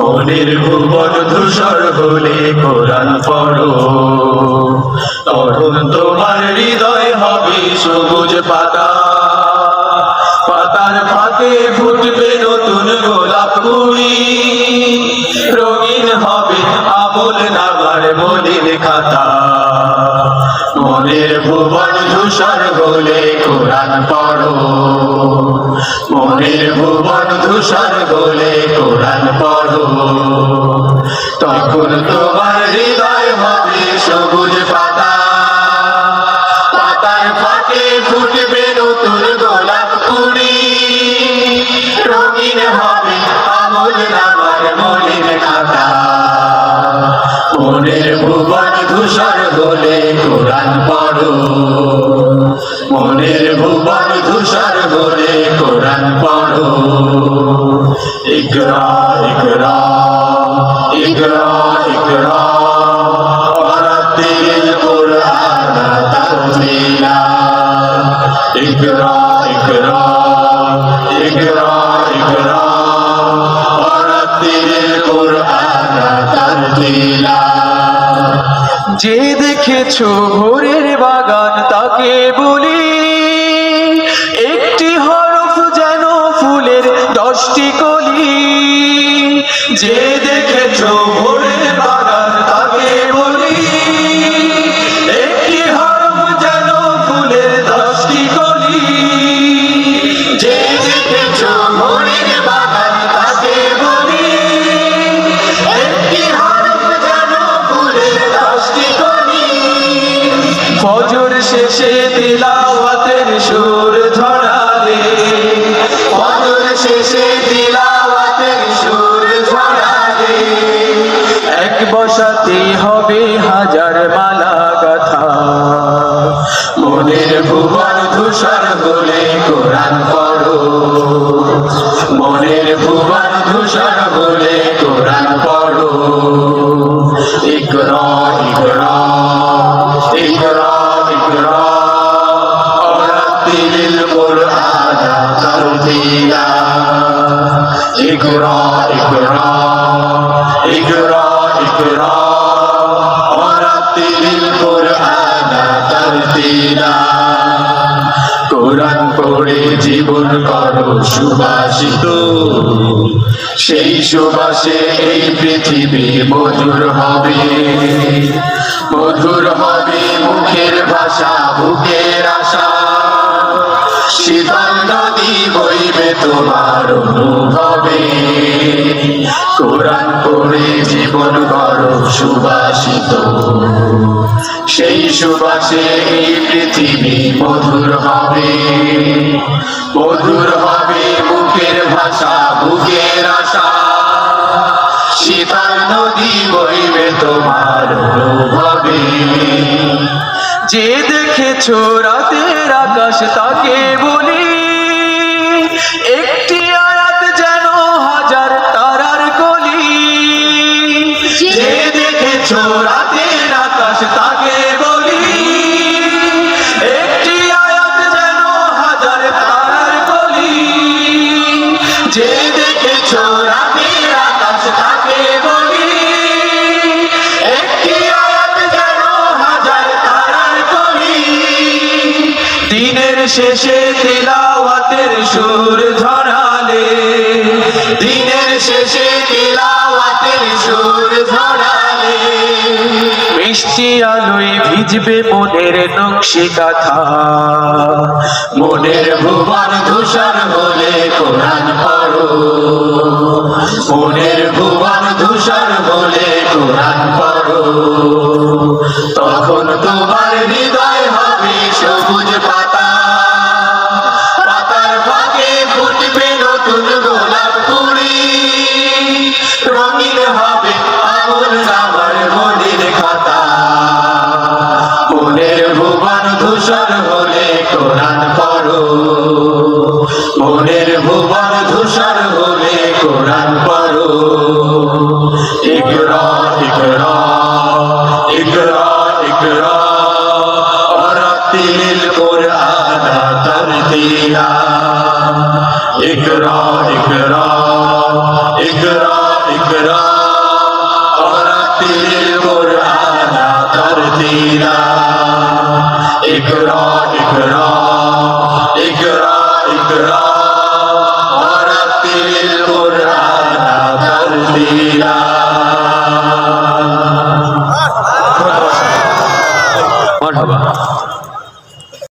মনের ভুবন ধূসর হলে কোরআন পড়ো। তখন তোমার হৃদয় হবে সবুজ পাতা। পাতার ফাঁকে ফুটবে নতুন গোলাপ কুড়ি। রঙিন হবে আমল নামার মলিন খাতা। মনের ভুবন ধূসর হলে কোরআন পড়ো। মনের ভুবন ধূসর বলে কোরআন পড়ো। তখন তোমার হৃদয় হবে ভুবন ধূসর হলে কোরআন পড়ো। মনের ভুবন ধূসর হলে কোরআন পড়ো। ইকরা ইকরা ইকরা ইকরা অরাতিল কোরআন তারমিলা ইকরা ইকরা ইকরা ইকরা অরাতিল যে দেখেছ ভোরের বাগান তাকে বলি, একটি হরফ যেন ফুলের দশটি কলি। যে দেখেছ ভোরের বাগান তাকে বলি, একটি হরফ যেন ফুলের দশটি কলি। যে পড়ে জীবন করো সুবাসিত। সেই সুবাসে এই পৃথিবী মধুর হবে। মধুর হবে মুখের ভাষা, বুকের আশা। শীতল নদী তোমার অনুভবে। কোরআন পড়ে জীবন করো সুবাসিত। সেই সুবাসে এই পৃথিবী মধুর হবে। মধুর হবে মুখের ভাষা, বুকের আশা। শীতল নদী বইবে তোমার অনুভবে। যে দেখেছ রাতের আকাশ তাকে বলি একটি আয়াত যেন হাজার তারার কলি যে দেখেছ রাতের আকাশ তাকে বলি। একটি আয়াত যেন হাজার তারার কলি যে দেখেছ রাতের শেষে তিলাওয়াতের সুর ঝরালে। দিনের শেষে তিলাওয়াতের সুর ঝরালে। মিষ্টি আলোয় ভিজবে মনের নকশি কাথা মনের ভুবন ধূসর হলে কোরআন পড়ো। মনের ভুবন ধূসর হলে কোরআন পড়ো। তখন তোমার হৃদয় ধূসর হলে কোরআন পড়ো। মনের ভুবন ধূসর হলে কোরআন পড়ো। ইকরা ইকরা ইকরা ইকরা। অরাতিল কোরআন তরতিলা ইকরা ইকরা ইকরা ইকরা। Iqra, Iqra